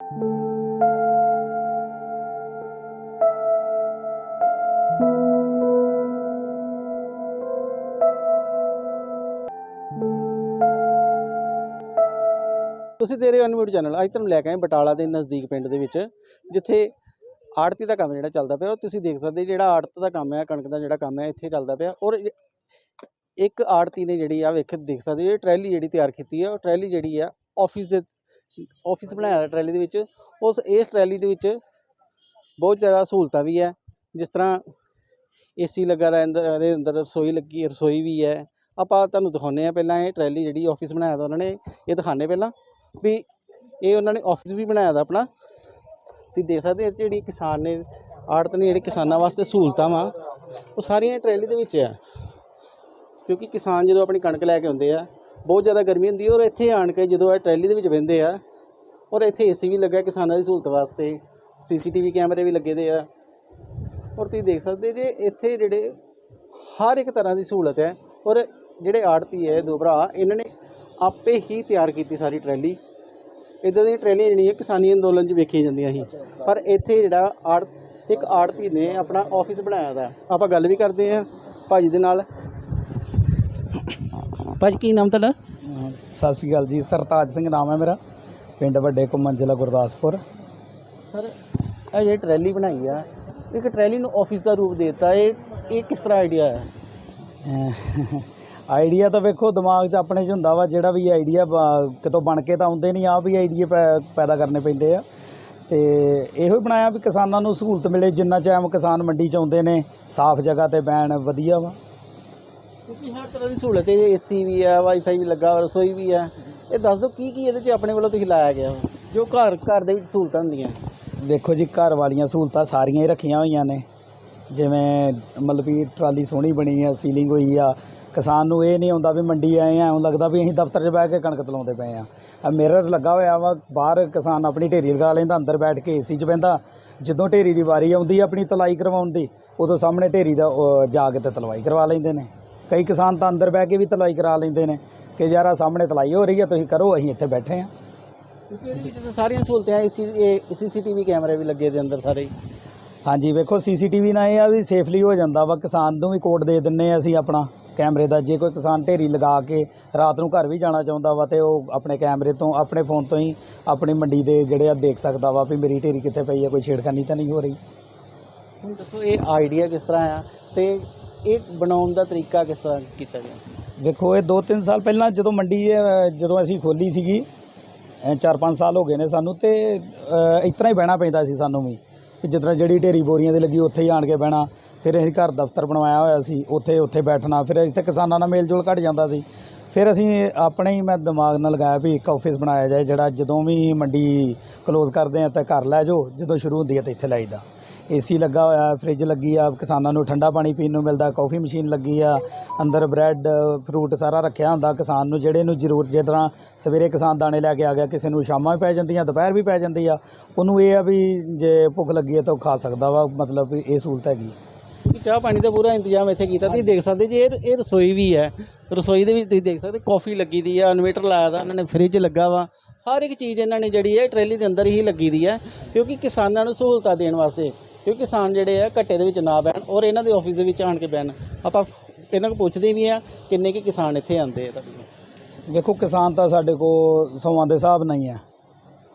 ਤੁਸੀਂ ਦੇ ਰਹੇ ਹੋ ਅਨਮਿਊਟ ਚੈਨਲ ਅੱਜ ਤੁਹਾਨੂੰ ਲੈ ਕੇ ਆਏ ਬਟਾਲਾ ਦੇ ਨਜ਼ਦੀਕ ਪਿੰਡ ਦੇ ਵਿੱਚ, ਜਿੱਥੇ ਆੜਤੀ ਦਾ ਕੰਮ ਜਿਹੜਾ ਚੱਲਦਾ ਪਿਆ, ਉਹ ਤੁਸੀਂ ਦੇਖ ਸਕਦੇ ਜਿਹੜਾ ਆੜਤ ਦਾ ਕੰਮ ਹੈ, ਕਣਕ ਦਾ ਜਿਹੜਾ ਕੰਮ ਹੈ, ਇੱਥੇ ਚੱਲਦਾ ਪਿਆ। ਔਰ ਇੱਕ ਆੜਤੀ ਨੇ ਜਿਹੜੀ ਆ ਵੇਖ ਦੇਖ ਸਕਦੇ ਹੋ ਟਰੈਲੀ ਜਿਹੜੀ ਤਿਆਰ ਕੀਤੀ ਹੈ, ਉਹ ਟਰੈਲੀ ਜਿਹੜੀ ਆ ਆਫਿਸ ਦੇ ਆਫਿਸ ਬਣਾਇਆ ਟਰੈਲੀ ਦੇ ਵਿੱਚ। ਉਸ, ਇਸ ਟਰੈਲੀ ਦੇ ਵਿੱਚ ਬਹੁਤ ਜ਼ਿਆਦਾ ਸਹੂਲਤਾਂ ਵੀ ਹੈ। ਜਿਸ ਤਰ੍ਹਾਂ ਏਸੀ ਲੱਗਾ ਦਾ ਅੰਦਰ ਇਹਦੇ ਅੰਦਰ, ਰਸੋਈ ਲੱਗੀ, ਰਸੋਈ ਵੀ ਹੈ। ਆਪਾਂ ਤੁਹਾਨੂੰ ਦਿਖਾਉਂਦੇ ਆ ਪਹਿਲਾਂ ਇਹ ਟਰੈਲੀ ਜਿਹੜੀ ਆਫਿਸ ਬਣਾਇਆ ਦਾ ਉਹਨਾਂ ਨੇ, ਇਹ ਦਿਖਾਣੇ ਪਹਿਲਾਂ ਵੀ ਇਹ ਉਹਨਾਂ ਨੇ ਆਫਿਸ ਵੀ ਬਣਾਇਆ ਦਾ ਆਪਣਾ। ਤੁਸੀਂ ਦੇਖ ਸਕਦੇ ਹੋ ਜਿਹੜੀ ਕਿਸਾਨ ਨੇ, ਆੜਤ ਨੇ ਜਿਹੜੇ ਕਿਸਾਨਾਂ ਵਾਸਤੇ ਸਹੂਲਤਾਂ ਵਾ, ਉਹ ਸਾਰੀਆਂ ਟਰੈਲੀ ਦੇ ਵਿੱਚ ਆ। ਕਿਉਂਕਿ ਕਿਸਾਨ ਜਦੋਂ ਆਪਣੀ ਕਣਕ ਲੈ ਕੇ ਆਉਂਦੇ ਆ ਬਹੁਤ ਜ਼ਿਆਦਾ ਗਰਮੀ ਹੁੰਦੀ ਹੈ ਔਰ ਇੱਥੇ ਆਣ ਕੇ ਜਦੋਂ ਇਹ ਟਰੈਲੀ ਦੇ ਵਿੱਚ ਬਹਿੰਦੇ ਆ, ਔਰ ਇੱਥੇ ਏਸੀ ਵੀ ਲੱਗਾ ਕਿਸਾਨਾਂ ਦੀ ਸਹੂਲਤ ਵਾਸਤੇ, ਸੀਸੀਟੀਵੀ ਕੈਮਰੇ ਵੀ ਲੱਗੇ ਦੇ ਆ। ਔਰ ਤੁਸੀਂ ਦੇਖ ਸਕਦੇ ਜੇ ਇੱਥੇ ਜਿਹੜੇ ਹਰ ਇੱਕ ਤਰ੍ਹਾਂ ਦੀ ਸਹੂਲਤ ਹੈ, ਔਰ ਜਿਹੜੇ ਆੜਤੀ ਹੈ, ਦੋ ਭਰਾ, ਇਹਨਾਂ ਨੇ ਆਪੇ ਹੀ ਤਿਆਰ ਕੀਤੀ ਸਾਰੀ ਟਰੈਲੀ। ਇਦਾਂ ਦੀਆਂ ਟਰੈਲੀਆਂ ਜਿਹੜੀਆਂ ਕਿਸਾਨੀ ਅੰਦੋਲਨ 'ਚ ਵੇਖੀਆਂ ਜਾਂਦੀਆਂ ਸੀ। ਪਰ ਇੱਥੇ ਜਿਹੜਾ ਆੜ, ਇੱਕ ਆੜਤੀ ਨੇ ਆਪਣਾ ਆਫਿਸ ਬਣਾਇਆ ਦਾ। ਆਪਾਂ ਗੱਲ ਵੀ ਕਰਦੇ ਹਾਂ ਭਾਜੀ ਦੇ ਨਾਲ। ਭਾਜੀ ਕੀ ਨਾਮ ਤੁਹਾਡਾ? ਸਤਿ ਸ਼੍ਰੀ ਅਕਾਲ ਜੀ। ਸਰਤਾਜ ਸਿੰਘ ਨਾਮ ਹੈ ਮੇਰਾ। ਪਿੰਡ ਵੱਡੇ ਘੁੰਮਣ ਜ਼ਿਲ੍ਹਾ ਗੁਰਦਾਸਪੁਰ। ਸਰ ਇਹ ਜਿਹੜੀ ਟਰੈਲੀ ਬਣਾਈ ਆ ਇੱਕ ਟਰੈਲੀ ਨੂੰ ਆਫਿਸ ਦਾ ਰੂਪ ਦਿੱਤਾ ਇਹ ਇਹ ਕਿਸ ਤਰ੍ਹਾਂ ਆਈਡੀਆ ਹੈ? ਆਈਡੀਆ ਤਾਂ ਵੇਖੋ ਦਿਮਾਗ 'ਚ ਆਪਣੇ 'ਚ ਹੁੰਦਾ ਵਾ ਜਿਹੜਾ ਵੀ ਆਈਡੀਆ ਕਿਤੋਂ ਬਣ ਕੇ ਤਾਂ ਆਉਂਦੇ ਨਹੀਂ ਆਪ ਹੀ ਆਈਡੀਆ ਪੈਦਾ ਕਰਨੇ ਪੈਂਦੇ ਆ। ਤੇ ਇਹੋ ਹੀ ਬਣਾਇਆ ਵੀ ਕਿਸਾਨਾਂ ਨੂੰ ਸਹੂਲਤ ਮਿਲੇ ਜਿੰਨਾ ਟਾਈਮ ਕਿਸਾਨ ਮੰਡੀ 'ਚ ਆਉਂਦੇ ਨੇ ਸਾਫ਼ ਜਗ੍ਹਾ ਤੇ ਬੈਣ ਵਧੀਆ ਵਾ। ਕਿਉਂਕਿ ਹਰ ਤਰ੍ਹਾਂ ਦੀ ਸਹੂਲਤ ਹੈ ਏਸੀ ਵੀ ਹੈ ਵਾਈਫਾਈ ਵੀ ਲੱਗਾ, ਰਸੋਈ ਵੀ ਹੈ। ਇਹ ਦੱਸ ਦਿਓ ਕੀ ਕੀ ਇਹਦੇ 'ਚ ਆਪਣੇ ਵੱਲੋਂ ਤੁਸੀਂ ਲਾਇਆ ਗਿਆ ਵਾ? ਜੋ ਘਰ ਘਰ ਦੇ ਵਿੱਚ ਸਹੂਲਤਾਂ ਹੁੰਦੀਆਂ? ਦੇਖੋ ਜੀ, ਘਰ ਵਾਲੀਆਂ ਸਹੂਲਤਾਂ ਸਾਰੀਆਂ ਹੀ ਰੱਖੀਆਂ ਹੋਈਆਂ ਨੇ। ਜਿਵੇਂ ਮਤਲਬ ਵੀ ਟਰਾਲੀ ਸੋਹਣੀ ਬਣੀ ਆ, ਸੀਲਿੰਗ ਹੋਈ ਆ। ਕਿਸਾਨ ਨੂੰ ਇਹ ਨਹੀਂ ਆਉਂਦਾ ਵੀ ਮੰਡੀ ਆਏ ਆ, ਐਂ ਲੱਗਦਾ ਵੀ ਅਸੀਂ ਦਫ਼ਤਰ 'ਚ ਬਹਿ ਕੇ ਕਣਕ ਤਲਾਉਂਦੇ ਪਏ ਆ। ਆ ਮਿਰਰ ਲੱਗਾ ਹੋਇਆ ਵਾ, ਬਾਹਰ ਕਿਸਾਨ ਆਪਣੀ ਢੇਰੀ ਲਗਾ ਲੈਂਦਾ, ਅੰਦਰ ਬੈਠ ਕੇ ਏਸੀ 'ਚ ਬਹਿੰਦਾ। ਜਦੋਂ ਢੇਰੀ ਦੀ ਵਾਰੀ ਆਉਂਦੀ ਆ ਆਪਣੀ ਤਲਾਈ ਕਰਵਾਉਣ ਦੀ, ਉਦੋਂ ਸਾਹਮਣੇ ਢੇਰੀ ਦਾ ਜਾ ਕੇ ਤੇ ਤਲਵਾਈ ਕਰਵਾ ਲੈਂਦੇ ਨੇ। ਕਈ ਕਿਸਾਨ ਤਾਂ ਅੰਦਰ ਬਹਿ ਕੇ ਵੀ ਤਲਾਈ ਕਰਾ ਲੈਂਦੇ ਨੇ ਕਿ ਯਾਰ ਸਾਹਮਣੇ ਤਲਾਈ ਹੋ ਰਹੀ ਆ ਤੁਸੀਂ ਕਰੋ ਅਸੀਂ ਇੱਥੇ ਬੈਠੇ ਆ ਕਿਉਂਕਿ ਇਹਦੇ ਵਿੱਚ ਤਾਂ ਸਾਰੀਆਂ ਸਹੂਲਤਾਂ ਏਸੀ ਸੀਸੀਟੀਵੀ ਕੈਮਰੇ ਵੀ ਲੱਗੇ ਦੇ ਅੰਦਰ ਸਾਰੇ। ਹੀ। ਹਾਂਜੀ ਵੇਖੋ ਸੀਸੀਟੀਵੀ ਨਾਲ ਇਹ ਆ ਵੀ ਸੇਫਲੀ ਹੋ ਜਾਂਦਾ ਵਾ ਕਿਸਾਨ ਨੂੰ ਵੀ ਕੋਡ ਦੇ ਦਿੰਨੇ ਆ ਅਸੀਂ ਆਪਣਾ ਕੈਮਰੇ ਦਾ। ਜੇ ਕੋਈ ਕਿਸਾਨ ਢੇਰੀ ਲਗਾ ਕੇ ਰਾਤ ਨੂੰ ਘਰ ਵੀ ਜਾਣਾ ਚਾਹੁੰਦਾ ਵਾ ਤੇ ਉਹ ਆਪਣੇ ਕੈਮਰੇ ਤੋਂ ਆਪਣੇ ਫੋਨ ਤੋਂ ਹੀ ਆਪਣੀ ਮੰਡੀ ਦੇ ਜਿਹੜੇ ਆ ਦੇਖ ਸਕਦਾ ਵਾ ਵੀ ਮੇਰੀ ਢੇਰੀ ਕਿੱਥੇ ਪਈ ਆ ਕੋਈ ਛੇੜਖਾਨੀ ਤਾਂ ਨਹੀਂ ਹੋ ਰਹੀ। ਹੁਣ ਦੱਸੋ ਇਹ ਆਈਡੀਆ ਕਿਸ ਤਰ੍ਹਾਂ ਆ? ਤੇ ਇਹ ਬਣਾਉਣ ਦਾ ਤਰੀਕਾ ਕਿਸ ਤਰ੍ਹਾਂ ਕੀਤਾ ਗਿਆ? ਦੇਖੋ ਇਹ 2-3 ਸਾਲ ਪਹਿਲਾਂ ਜਦੋਂ ਮੰਡੀ ਜਦੋਂ ਅਸੀਂ ਖੋਲੀ ਸੀਗੀ 4-5 ਸਾਲ ਹੋ ਗਏ ਨੇ ਸਾਨੂੰ ਤੇ ਅ, ਇਸ ਤਰ੍ਹਾਂ ਹੀ ਬਹਿਣਾ ਪੈਂਦਾ ਸੀ ਸਾਨੂੰ ਵੀ। ਵੀ ਜਿਸ ਤਰ੍ਹਾਂ ਜਿਹੜੀ ਢੇਰੀ ਬੋਰੀਆਂ ਦੇ ਲੱਗੀ ਉੱਥੇ ਹੀ ਆਣ ਕੇ ਬਹਿਣਾ। ਫਿਰ ਅਸੀਂ ਘਰ ਦਫ਼ਤਰ ਬਣਵਾਇਆ ਹੋਇਆ ਸੀ ਉੱਥੇ ਉੱਥੇ ਬੈਠਣਾ। ਫਿਰ ਇੱਥੇ ਕਿਸਾਨਾਂ ਨਾਲ ਮੇਲ ਜੋਲ ਘਟ ਜਾਂਦਾ ਸੀ। ਫਿਰ ਅਸੀਂ ਆਪਣੇ ਹੀ ਮੈਂ ਦਿਮਾਗ ਨਾਲ ਲਗਾਇਆ ਵੀ ਇੱਕ ਆਫਿਸ ਬਣਾਇਆ ਜਾਏ ਜਿਹੜਾ ਜਦੋਂ ਵੀ ਮੰਡੀ ਕਲੋਜ਼ ਕਰਦੇ ਆ ਤਾਂ ਘਰ ਲੈ ਜਾਓ ਜਦੋਂ ਸ਼ੁਰੂ ਹੁੰਦੀ ਹੈ ਤਾਂ ਇੱਥੇ ਲਾਈਦਾ। ਏਸੀ ਲੱਗਾ ਹੋਇਆ ਫ੍ਰਿਜ ਲੱਗੀ ਆ, ਕਿਸਾਨਾਂ ਨੂੰ ਠੰਡਾ ਪਾਣੀ ਪੀਣ ਨੂੰ ਮਿਲਦਾ, ਕਾਫੀ ਮਸ਼ੀਨ ਲੱਗੀ ਆ, ਅੰਦਰ ਬ੍ਰੈਡ, ਫਰੂਟ ਸਾਰਾ ਰੱਖਿਆ ਹੁੰਦਾ, ਕਿਸਾਨ ਨੂੰ ਜਿਹੜੇ ਨੂੰ ਜ਼ਰੂਰ, ਜਿਸ ਤਰ੍ਹਾਂ ਸਵੇਰੇ ਕਿਸਾਨ ਦਾਣੇ ਲੈ ਕੇ ਆ ਗਿਆ, ਕਿਸੇ ਨੂੰ ਸ਼ਾਮਾਂ ਵੀ ਪੈ ਜਾਂਦੀਆਂ, ਦੁਪਹਿਰ ਵੀ ਪੈ ਜਾਂਦੀ ਆ, ਉਹਨੂੰ ਇਹ ਆ ਵੀ ਜੇ ਭੁੱਖ ਲੱਗੀ ਹੈ ਤਾਂ ਉਹ ਖਾ ਸਕਦਾ ਵਾ, ਮਤਲਬ ਵੀ ਇਹ ਸਹੂਲਤ ਹੈਗੀ। ਕਿਉਂਕਿ ਚਾਹ ਪਾਣੀ ਦਾ ਪੂਰਾ ਇੰਤਜ਼ਾਮ ਇੱਥੇ ਕੀਤਾ। ਤੁਸੀਂ ਦੇਖ ਸਕਦੇ ਜੇ ਇਹ ਇਹ ਰਸੋਈ ਵੀ ਹੈ, ਰਸੋਈ ਦੇ ਵਿੱਚ ਤੁਸੀਂ ਦੇਖ ਸਕਦੇ ਕਾਫੀ ਲੱਗੀ ਦੀ ਆ ਇਨਵੇਟਰ ਲਾਇਆ ਦਾ, ਇਹਨਾਂ ਨੇ ਫ੍ਰਿਜ ਲੱਗਾ ਵਾ। ਹਰ ਇੱਕ ਚੀਜ਼ ਇਹਨਾਂ ਨੇ ਜਿਹੜੀ ਹੈ ਟਰੈਲੀ ਦੇ ਅੰਦਰ ਹੀ ਲੱਗੀ ਦੀ ਹੈ, ਕਿਉਂਕਿ ਕਿਸਾਨਾਂ ਨੂੰ ਸਹੂਲਤਾਂ ਦੇਣ ਵਾਸਤੇ, ਕਿਉਂਕਿ ਕਿਸਾਨ ਜਿਹੜੇ ਆ, ਘੱਟੇ ਦੇ ਵਿੱਚ ਨਾ ਬਹਿਣ ਔਰ ਇਹਨਾਂ ਦੇ ਆਫਿਸ ਦੇ ਵਿੱਚ ਆਣ ਕੇ ਬਹਿਣ। ਆਪਾਂ ਇਹਨਾਂ ਕੋਲ ਪੁੱਛਦੇ ਵੀ ਆ, ਕਿੰਨੇ ਕਿ ਕਿਸਾਨ ਇੱਥੇ ਆਉਂਦੇ ਆ ਤੁਹਾਡੇ ਵੇਖੋ, ਕਿਸਾਨ ਤਾਂ ਸਾਡੇ ਕੋਲ ਸੌਆਂ ਦੇ ਹਿਸਾਬ ਨਾਲ ਹੀ ਆ।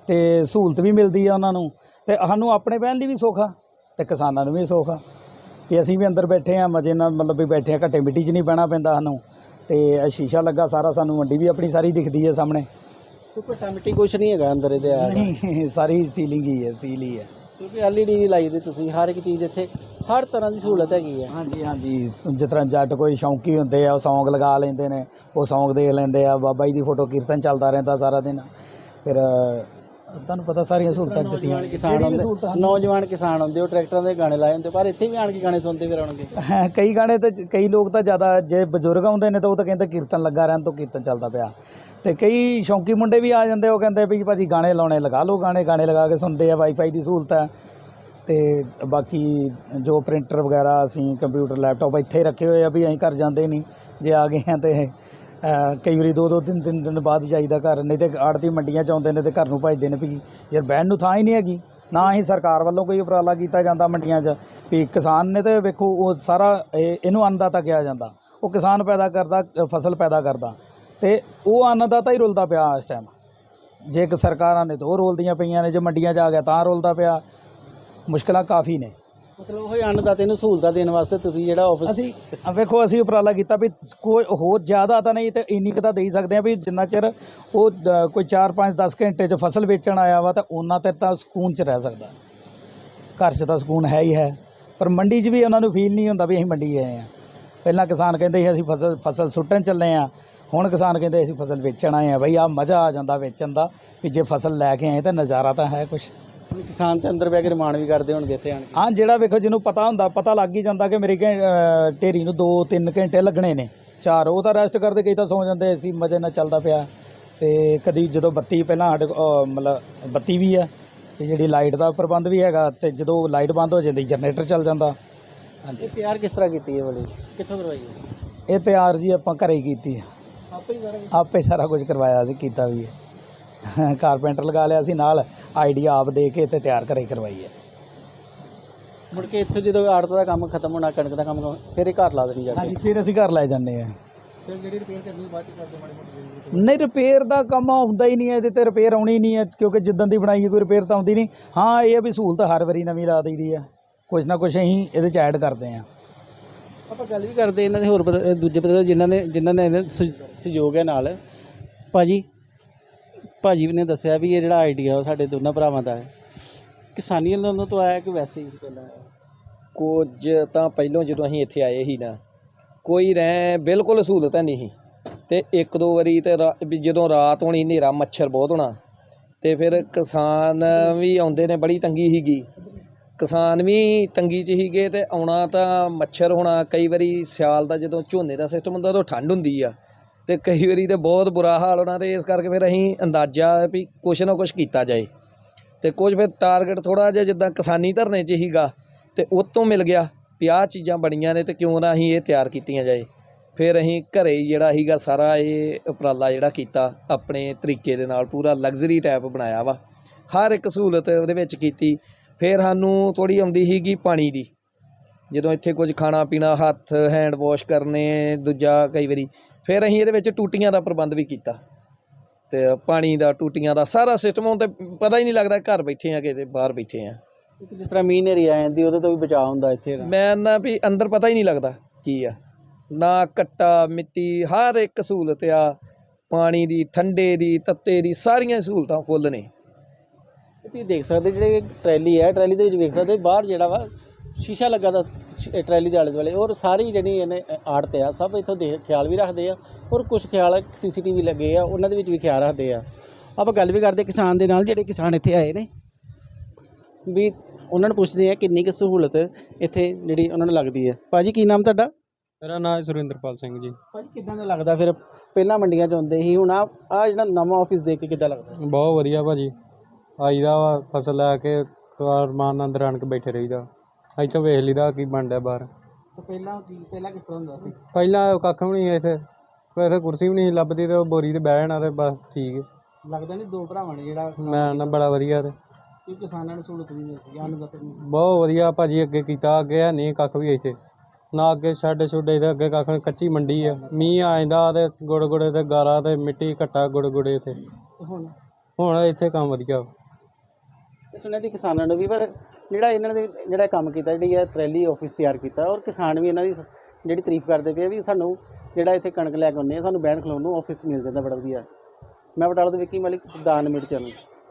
ਤੇ ਸਹੂਲਤ ਵੀ ਮਿਲਦੀ ਆ ਉਹਨਾਂ ਨੂੰ। ਤੇ ਸਾਨੂੰ ਆਪਣੇ ਬਹਿਣ ਲਈ ਵੀ ਸੁੱਖ ਆ ਤੇ ਕਿਸਾਨਾਂ ਨੂੰ ਵੀ ਸੁੱਖ। ਆ ਵੀ ਅਸੀਂ ਵੀ ਅੰਦਰ ਬੈਠੇ ਆ ਮਜੇ ਨਾਲ ਮਤਲਬ ਵੀ ਬੈਠੇ ਆ ਘੱਟੇ ਮਿੱਟੀ 'ਚ ਨਹੀਂ ਬਹਿਣਾ ਪੈਂਦਾ ਸਾਨੂੰ। ਤੇ ਇਹ ਸ਼ੀਸ਼ਾ ਲੱਗਾ ਸਾਰਾ ਸਾਨੂੰ ਮੰਡੀ ਵੀ ਆਪਣੀ ਸਾਰੀ ਦਿਖਦੀ ਹੈ ਸਾਹਮਣੇ। ਕੋਈ ਘੱਟਾ ਮਿੱਟੀ ਕੁਛ ਨਹੀਂ ਹੈਗਾ ਅੰਦਰ ਇਹਦੇ ਆ ਨਹੀਂ ਸਾਰੀ ਸੀਲਿੰਗ ਹੀ ਹੈ ਸੀਲ ਹੀ ਹੈ। ਕਿਉਂਕਿ ਐਲਈਡੀ ਵੀ ਲਾਈ ਦੀ ਤੁਸੀਂ ਹਰ ਇੱਕ ਚੀਜ਼ ਇੱਥੇ ਹਰ ਤਰ੍ਹਾਂ ਦੀ ਸਹੂਲਤ ਹੈਗੀ ਹੈ। ਹਾਂਜੀ ਹਾਂਜੀ ਜਿਸ ਤਰ੍ਹਾਂ ਜੱਟ ਕੋਈ ਸ਼ੌਂਕੀ ਹੁੰਦੇ ਆ ਉਹ ਸੌਂਗ ਲਗਾ ਲੈਂਦੇ ਨੇ ਉਹ ਸੌਂਗ ਦੇਖ ਲੈਂਦੇ ਆ ਬਾਬਾ ਜੀ ਦੀ ਫੋਟੋ ਕੀਰਤਨ ਚੱਲਦਾ ਰਹਿੰਦਾ ਸਾਰਾ ਦਿਨ। ਫਿਰ ਅ, ਤੁਹਾਨੂੰ ਪਤਾ ਸਾਰੀਆਂ ਸਹੂਲਤਾਂ ਦਿੱਤੀਆਂ। ਕਿਸਾਨ ਆਉਂਦੇ। ਨੌਜਵਾਨ ਕਿਸਾਨ ਆਉਂਦੇ ਉਹ ਟਰੈਕਟਰਾਂ ਦੇ ਗਾਣੇ ਲਾਏ ਹੁੰਦੇ ਪਰ ਇੱਥੇ ਵੀ ਆਣ ਕੇ ਗਾਣੇ ਸੁਣਦੇ ਫਿਰ ਆਉਣਗੇ। ਹੈ, ਕਈ ਗਾਣੇ ਤਾਂ ਕਈ ਲੋਕ ਤਾਂ ਜ਼ਿਆਦਾ ਜੇ ਬਜ਼ੁਰਗ ਆਉਂਦੇ ਨੇ ਤਾਂ ਉਹ ਤਾਂ ਕਹਿੰਦੇ ਕੀਰਤਨ ਲੱਗਾ ਰਹਿਣ ਤੋਂ ਕੀਰਤਨ ਚੱਲਦਾ ਪਿਆ। ਤੇ ਕਈ ਸ਼ੌਂਕੀ ਮੁੰਡੇ ਵੀ ਆ ਜਾਂਦੇ ਉਹ ਕਹਿੰਦੇ ਵੀ ਭਾਜੀ ਗਾਣੇ ਲਾਉਣੇ ਲਗਾ ਲਓ ਗਾਣੇ ਗਾਣੇ ਲਗਾ ਕੇ ਸੁਣਦੇ ਆ ਵਾਈਫਾਈ ਦੀ ਸਹੂਲਤ ਹੈ। ਤੇ ਬਾਕੀ ਜੋ ਪ੍ਰਿੰਟਰ ਵਗੈਰਾ ਅਸੀਂ ਕੰਪਿਊਟਰ ਲੈਪਟਾਪ ਇੱਥੇ ਹੀ ਰੱਖੇ ਹੋਏ ਆ ਵੀ ਅਸੀਂ ਘਰ ਜਾਂਦੇ ਨਹੀਂ। ਜੇ ਆ ਗਏ ਆ ਤੇ ਕਈ ਵਾਰੀ ਦੋ ਦੋ ਤਿੰਨ ਤਿੰਨ ਦਿਨ ਬਾਅਦ ਜਾਈਦਾ ਘਰ, ਨਹੀਂ ਤੇ ਆੜਤੀ ਮੰਡੀਆਂ ਚ ਆਉਂਦੇ ਨੇ ਤੇ ਘਰ ਨੂੰ ਭੱਜਦੇ ਨੇ ਵੀ ਯਾਰ ਬਹਿਣ ਨੂੰ ਥਾਂ ਹੀ ਨਹੀਂ ਹੈਗੀ। ਨਾ ਹੀ ਸਰਕਾਰ ਵੱਲੋਂ ਕੋਈ ਉਪਰਾਲਾ ਕੀਤਾ ਜਾਂਦਾ ਮੰਡੀਆਂ 'ਚ ਵੀ ਕਿਸਾਨ ਨੇ ਤੇ ਵੇਖੋ ਉਹ ਸਾਰਾ ਇਹ- ਇਹਨੂੰ ਅੰਨਦਾਤਾ ਕਿਹਾ ਜਾਂਦਾ। ਉਹ ਕਿਸਾਨ ਪੈਦਾ ਕਰਦਾ ਫਸਲ ਪੈਦਾ ਕਰਦਾ। ਤੇ ਉਹ ਅੰਨਦਾਤਾ ਹੀ ਰੁਲਦਾ ਪਿਆ ਇਸ ਟਾਈਮ ਜੇ ਕਿ ਸਰਕਾਰਾਂ ਨੇ ਤਾਂ ਉਹ ਰੋਲਦੀਆਂ ਪਈਆਂ ਨੇ, ਜੇ ਮੰਡੀਆਂ 'ਚ ਆ ਗਿਆ ਤਾਂ ਰੁਲਦਾ ਪਿਆ। ਮੁਸ਼ਕਲਾਂ ਕਾਫੀ ਨੇ। ਮਤਲਬ ਉਹ ਅੰਨਦਾਤੇ ਨੂੰ ਸਹੂਲਤਾਂ ਦੇਣ ਵਾਸਤੇ ਤੁਸੀਂ ਜਿਹੜਾ ਆਫਿਸ ਅਸੀਂ ਵੇਖੋ ਅਸੀਂ ਉਪਰਾਲਾ ਕੀਤਾ ਵੀ ਕੋਈ ਹੋਰ ਜ਼ਿਆਦਾ ਤਾਂ ਨਹੀਂ ਤੇ ਇੰਨੀ ਕੁ ਤਾਂ ਦੇ ਹੀ ਸਕਦੇ ਆ ਵੀ ਜਿੰਨਾ ਚਿਰ ਉਹ ਅ, ਕੋਈ 4 5 10 ਘੰਟੇ 'ਚ ਫਸਲ ਵੇਚਣ ਆਇਆ ਵਾ ਤਾਂ ਉਹਨਾਂ ਤੇ ਤਾਂ ਸਕੂਨ 'ਚ ਰਹਿ ਸਕਦਾ। ਘਰ 'ਚ ਤਾਂ ਸਕੂਨ ਹੈ ਹੀ ਹੈ ਪਰ ਮੰਡੀ 'ਚ ਵੀ ਉਹਨਾਂ ਨੂੰ ਫੀਲ ਨਹੀਂ ਹੁੰਦਾ ਵੀ ਅਸੀਂ ਮੰਡੀ ਆਏ ਆ। ਪਹਿਲਾਂ ਕਿਸਾਨ ਕਹਿੰਦੇ ਸੀ ਅਸੀਂ ਫਸਲ ਫਸਲ ਸੁੱਟਣ ਚੱਲੇ ਆ। ਹੁਣ ਕਿਸਾਨ ਕਹਿੰਦੇ ਅਸੀਂ ਫਸਲ ਵੇਚਣ ਆਏ ਆ। ਬਈ ਆ ਮਜ਼ਾ ਆ ਜਾਂਦਾ ਵੇਚਣ ਦਾ ਵੀ ਜੇ ਫਸਲ ਲੈ ਕੇ ਆਏ ਤਾਂ ਨਜ਼ਾਰਾ ਤਾਂ ਹੈ ਕੁਛ। ਕਿਸਾਨ ਤੇ ਅੰਦਰ ਬਹਿ ਕੇ ਰਮਾਨ ਵੀ ਕਰਦੇ ਹੋਣਗੇ ਇੱਥੇ ਆਣ ਕੇ। ਹਾਂ ਜਿਹੜਾ ਵੇਖੋ ਜਿਹਨੂੰ ਪਤਾ ਹੁੰਦਾ ਪਤਾ ਲੱਗ ਹੀ ਜਾਂਦਾ ਕਿ ਮੇਰੀ ਘੰ- ਅਹ ਢੇਰੀ ਨੂੰ 2-3 ਘੰਟੇ ਲੱਗਣੇ ਨੇ। ਚਾਰ ਉਹ ਤਾਂ ਰੈਸਟ ਕਰਦੇ ਕਈ ਤਾਂ ਸੌ ਜਾਂਦੇ ਸੀ ਮਜ਼ੇ ਨਾਲ ਚੱਲਦਾ ਪਿਆ। ਤੇ ਕਦੀ ਜਦੋਂ ਬੱਤੀ ਪਹਿਲਾਂ ਸਾਡੇ ਅਹ ਮਤਲਬ ਬੱਤੀ ਵੀ ਹੈ ਤੇ ਜਿਹੜੀ ਲਾਈਟ ਦਾ ਪ੍ਰਬੰਧ ਵੀ ਹੈਗਾ ਤੇ ਜਦੋਂ ਲਾਈਟ ਬੰਦ ਹੋ ਜਾਂਦੀ ਜਨਰੇਟਰ ਚੱਲ ਜਾਂਦਾ। ਹਾਂਜੀ ਇਹ ਤਿਆਰ ਕਿਸ ਤਰ੍ਹਾਂ ਕੀਤੀ ਹੈ ਵਾਲੀ? ਕਿੱਥੋਂ ਕਰਵਾਈ ਹੈ? ਇਹ ਤਿਆਰ ਜੀ ਆਪਾਂ ਘਰੇ ਹੀ ਕੀਤੀ ਹੈ। ਆਪੇ ਹੀ ਸਾਰਾ ਆਪੇ ਸਾਰਾ ਕੁਝ ਕਰਵਾਇਆ ਸੀ ਕੀਤਾ ਵੀ ਹੈ। ਕਾਰਪੈਂਟਰ ਲਗਾ ਲਿਆ ਸੀ ਨਾਲ। ਆਈਡੀਆ ਆਪ ਦੇ ਕੇ ਤੇ ਤਿਆਰ ਹੀ ਕਰਵਾਈ ਹੈ। ਮੁੜ ਕੇ ਇੱਥੋਂ ਜਦੋਂ ਆੜਤ ਦਾ ਕੰਮ ਖਤਮ ਹੋਣਾ ਕਣਕ ਦਾ ਕੰਮ ਫਿਰ ਇਹ ਘਰ ਲਾ ਦੇਣੀ ਜਾ ਹਾਂਜੀ ਫਿਰ ਅਸੀਂ ਘਰ ਲੈ ਜਾਂਦੇ ਆ ਫਿਰ ਜਿਹੜੀ ਰਿਪੇਅਰ ਕਰਨੀ ਬਾਅਦ ਚ ਕਰਦੇ ਮਾੜੀ ਮੋਟੀ ਨਹੀਂ ਰਿਪੇਅਰ ਦਾ ਕੰਮ ਆਉਂਦਾ ਹੀ ਨਹੀਂ ਹੈ ਇਹਦੇ ਤੇ ਰਿਪੇਅਰ ਆਉਣੀ ਨਹੀਂ ਹੈ ਕਿਉਂਕਿ ਜਿੱਦਾਂ ਦੀ ਬਣਾਈ ਹੈ ਕੋਈ ਰਿਪੇਅਰ ਤਾਂ ਆਉਂਦੀ ਨਹੀਂ। ਹਾਂ ਇਹ ਹੈ ਵੀ ਸਹੂਲਤ ਹਰ ਵਾਰੀ ਨਵੀਂ ਲਾ ਦਈਦੀ ਆ। ਕੁਝ ਨਾ ਕੁਝ ਅਸੀਂ ਇਹਦੇ ਚ ਐਡ ਕਰਦੇ ਆ ਆਪਾਂ ਗੱਲ ਵੀ ਕਰਦੇ ਇਹਨਾਂ ਦੇ ਹੋਰ ਦੂਜੇ ਪਤਾ ਜਿਨ੍ਹਾਂ ਨੇ ਜਿਨ੍ਹਾਂ ਨੇ ਸਹਿਯੋਗ ਹੈ ਨਾਲ। ਭਾਜੀ ਭਾਜੀ ਨੇ ਦੱਸਿਆ ਵੀ ਇਹ ਜਿਹੜਾ ਆਈਡੀਆ ਉਹ ਸਾਡੇ ਦੋਨਾਂ ਭਰਾਵਾਂ ਦਾ ਹੈ। ਕਿਸਾਨੀ ਅੰਦੋਲਨ ਤੋਂ ਆਇਆ ਕਿ ਵੈਸੇ ਹੀ ਸੀ ਪਹਿਲਾਂ ਕੁਝ ਤਾਂ ਪਹਿਲੋਂ ਜਦੋਂ ਅਸੀਂ ਇੱਥੇ ਆਏ ਸੀ ਨਾ, ਕੋਈ ਰਹਿ ਬਿਲਕੁਲ ਸਹੂਲਤ ਹੈ ਨਹੀਂ ਸੀ। ਤੇ ਇੱਕ ਦੋ ਵਾਰੀ ਤੇ ਰਾ- ਵੀ ਜਦੋਂ ਰਾਤ ਹੋਣੀ ਹਨੇਰਾ, ਮੱਛਰ ਬਹੁਤ ਹੋਣਾ, ਤੇ ਫਿਰ ਕਿਸਾਨ ਵੀ ਆਉਂਦੇ ਨੇ ਬੜੀ ਤੰਗੀ ਸੀਗੀ। ਕਿਸਾਨ ਵੀ ਤੰਗੀ 'ਚ ਸੀਗੇ ਤੇ ਆਉਣਾ ਤਾਂ ਮੱਛਰ ਹੋਣਾ, ਕਈ ਵਾਰੀ ਸਿਆਲ ਦਾ ਜਦੋਂ ਝੋਨੇ ਦਾ ਸਿਸਟਮ ਹੁੰਦਾ ਉਦੋਂ ਠੰਡ ਹੁੰਦੀ ਆ। ਅਤੇ ਕਈ ਵਾਰੀ ਤਾਂ ਬਹੁਤ ਬੁਰਾ ਹਾਲ ਹੋਣਾ ਤੇ ਇਸ ਕਰਕੇ ਫਿਰ ਅਸੀਂ ਅੰਦਾਜ਼ਾ ਵੀ ਕੁਛ ਨਾ ਕੁਛ ਕੀਤਾ ਜਾਏ। ਅਤੇ ਕੁਝ ਫਿਰ ਟਾਰਗੇਟ ਥੋੜ੍ਹਾ ਜਿਹਾ ਜਿੱਦਾਂ ਕਿਸਾਨੀ ਧਰਨੇ 'ਚ ਸੀਗਾ ਅਤੇ ਉਹ ਤੋਂ ਮਿਲ ਗਿਆ ਵੀ ਆਹ ਚੀਜ਼ਾਂ ਬਣੀਆਂ ਨੇ ਅਤੇ ਕਿਉਂ ਨਾ ਅਸੀਂ ਇਹ ਤਿਆਰ ਕੀਤੀਆਂ ਜਾਏ। ਫਿਰ ਅਸੀਂ ਘਰੇ ਹੀ ਜਿਹੜਾ ਸੀਗਾ ਸਾਰਾ ਇਹ ਉਪਰਾਲਾ ਜਿਹੜਾ ਕੀਤਾ, ਆਪਣੇ ਤਰੀਕੇ ਦੇ ਨਾਲ ਪੂਰਾ ਲਗਜ਼ਰੀ ਟਾਈਪ ਬਣਾਇਆ ਵਾ। ਹਰ ਇੱਕ ਸਹੂਲਤ ਉਹਦੇ ਵਿੱਚ ਕੀਤੀ। ਫਿਰ ਸਾਨੂੰ ਥੋੜ੍ਹੀ ਆਉਂਦੀ ਸੀਗੀ ਪਾਣੀ ਦੀ। ਜਦੋਂ ਇੱਥੇ ਕੁਝ ਖਾਣਾ ਪੀਣਾ ਹੱਥ ਹੈਂਡ ਵਾਸ਼ ਕਰਨੇ ਦੂਜਾ ਕਈ ਵਾਰੀ ਫਿਰ ਅਸੀਂ ਇਹਦੇ ਵਿੱਚ ਟੂਟੀਆਂ ਦਾ ਪ੍ਰਬੰਧ ਵੀ ਕੀਤਾ। ਤੇ ਪਾਣੀ ਦਾ ਟੂਟੀਆਂ ਦਾ ਸਾਰਾ ਸਿਸਟਮ ਹੁਣ ਤੇ ਪਤਾ ਹੀ ਨਹੀਂ ਲੱਗਦਾ ਘਰ ਬੈਠੇ ਆ ਕਿਤੇ ਬਾਹਰ ਬੈਠੇ ਆ। ਜਿਸ ਤਰ੍ਹਾਂ ਮੀਂਹ ਨੇਰੀ ਆ ਜਾਂਦੀ ਉਹਦੇ ਤੋਂ ਵੀ ਬਚਾਅ ਹੁੰਦਾ ਇੱਥੇ ਦਾ। ਮੈਂ ਨਾ ਵੀ ਅੰਦਰ ਪਤਾ ਹੀ ਨਹੀਂ ਲੱਗਦਾ ਕੀ ਆ। ਨਾ ਕੱਟਾ ਮਿੱਟੀ ਹਰ ਇੱਕ ਸਹੂਲਤ ਆ। ਪਾਣੀ ਦੀ ਠੰਡੇ ਦੀ ਤੱਤੇ ਦੀ ਸਾਰੀਆਂ ਸਹੂਲਤਾਂ ਫੁੱਲ ਨੇ। ਤੁਸੀਂ ਦੇਖ ਸਕਦੇ ਜਿਹੜੇ ਟਰੈਲੀ ਹੈ ਟਰੈਲੀ ਦੇ ਵਿੱਚ ਵੇਖ ਸਕਦੇ ਬਾਹਰ ਜਿਹੜਾ ਵਾ ਸ਼ੀਸ਼ਾ ਲੱਗਾ ਦਾ ਟਰੈਲੀ ਦੇ ਆਲੇ ਦੁਆਲੇ ਔਰ ਸਾਰੀ ਜਿਹੜੀ ਇਹਨੇ ਆੜਤ ਆ ਸਭ ਇੱਥੋਂ ਦੇਖ ਖਿਆਲ ਵੀ ਰੱਖਦੇ ਆ ਔਰ ਕੁਝ ਖਿਆਲ ਸੀਸੀਟੀਵੀ ਲੱਗੇ ਆ ਉਹਨਾਂ ਦੇ ਵਿੱਚ ਵੀ ਖਿਆਲ ਰੱਖਦੇ ਆ। ਆਪਾਂ ਗੱਲ ਵੀ ਕਰਦੇ ਕਿਸਾਨ ਦੇ ਨਾਲ ਜਿਹੜੇ ਕਿਸਾਨ ਇੱਥੇ ਆਏ ਨੇ। ਵੀ ਉਹਨਾਂ ਨੂੰ ਪੁੱਛਦੇ ਆ ਕਿੰਨੀ ਕੁ ਸਹੂਲਤ ਇੱਥੇ ਜਿਹੜੀ ਉਹਨਾਂ ਨੂੰ ਲੱਗਦੀ ਹੈ ਭਾਜੀ ਕੀ ਨਾਮ ਤੁਹਾਡਾ? ਮੇਰਾ ਨਾਮ ਸੁਰਿੰਦਰਪਾਲ ਸਿੰਘ ਜੀ। ਭਾਜੀ ਕਿੱਦਾਂ ਦਾ ਲੱਗਦਾ? ਫਿਰ ਪਹਿਲਾਂ ਮੰਡੀਆਂ 'ਚ ਹੁੰਦੇ ਸੀ ਹੁਣ ਆ ਆ ਜਿਹੜਾ ਨਵਾਂ ਆਫਿਸ ਦੇਖ ਕੇ ਕਿੱਦਾਂ ਲੱਗਦਾ? ਬਹੁਤ ਵਧੀਆ ਭਾਜੀ। ਆਈਦਾ ਵਾ ਫਸਲ ਲੈ ਕੇ ਅਰਮਾਨ ਨਾਲ ਅੰਦਰ ਆਣ ਕੇ ਬੈਠੇ ਰਹੀਦਾ। ਇੱਥੋਂ ਵੇਖ ਲਈਦਾ ਕੀ ਬਣਦਾ ਬਾਹਰ। ਤੇ ਪਹਿਲਾਂ ਕੀ ਪਹਿਲਾਂ ਕਿਸ ਤਰ੍ਹਾਂ ਹੁੰਦਾ ਸੀ? ਪਹਿਲਾਂ ਕੱਖ ਵੀ ਨਹੀਂ ਇੱਥੇ। ਕੋਈ ਇੱਥੇ ਕੁਰਸੀ ਵੀ ਨਹੀਂ ਲੱਭਦੀ ਤੇ ਉਹ ਬੋਰੀ ਤੇ ਬਹਿ ਜਾਣਾ ਤੇ ਬਸ ਠੀਕ। ਲੱਗਦਾ ਨਹੀਂ ਦੋ ਭਰਾਵਾਂ ਨੇ ਜਿਹੜਾ ਮੈਂ ਨਾ ਬੜਾ ਵਧੀਆ ਤੇ। ਕਿ ਕਿਸਾਨਾਂ ਨੂੰ ਸਹੂਲਤ ਨਹੀਂ ਮਿਲਦੀ ਅੰਨਦਾਤਾ ਨੂੰ ਬਹੁਤ ਵਧੀਆ ਭਾਜੀ ਅੱਗੇ ਕੀਤਾ ਅੱਗੇ ਹੈ ਨਹੀਂ ਕੱਖ ਵੀ ਇੱਥੇ। ਨਾ ਅੱਗੇ ਛੱਡ ਛੁੱਡੇ ਤੇ ਅੱਗੇ ਕੱਖ ਨੀ, ਕੱਚੀ ਮੰਡੀ ਆ। ਮੀਂਹ ਆ ਜਾਂਦਾ ਤੇ ਗੁੜ ਗੁੜੇ ਤੇ ਗਾਰਾ ਤੇ ਮਿੱਟੀ ਘੱਟਾ ਗੁੜ ਗੁੜੇ ਤੇ। ਤੇ ਹੁਣ? ਹੁਣ ਇੱਥੇ ਕੰਮ ਵਧੀਆ। ਵਾ। ਇਹ ਸੁਣਿਆ ਦੀ ਕਿਸਾਨਾਂ ਨੂੰ ਵੀ, ਪਰ ਜਿਹੜਾ ਇਹਨਾਂ ਨੇ ਜਿਹੜਾ ਕੰਮ ਕੀਤਾ, ਜਿਹੜੀ ਹੈ ਟਰੈਲੀ ਆਫਿਸ ਤਿਆਰ ਕੀਤਾ, ਔਰ ਕਿਸਾਨ ਵੀ ਇਹਨਾਂ ਦੀ ਜਿਹੜੀ ਤਾਰੀਫ ਕਰਦੇ ਪਏ ਆ ਵੀ ਸਾਨੂੰ ਜਿਹੜਾ ਇੱਥੇ ਕਣਕ ਲੈ ਕੇ ਆਉਂਦੇ ਆ, ਸਾਨੂੰ ਬੈਠ ਖਲੋਣ ਨੂੰ ਆਫਿਸ ਮਿਲ ਜਾਂਦਾ ਬੜਾ ਵਧੀਆ। ਮੈਂ ਬਟਾਲਾ ਤੋਂ ਵਿੱਕੀ ਮਲਿਕ, ਦਾਨ ਮਿੰਟ ਚੈਨਲ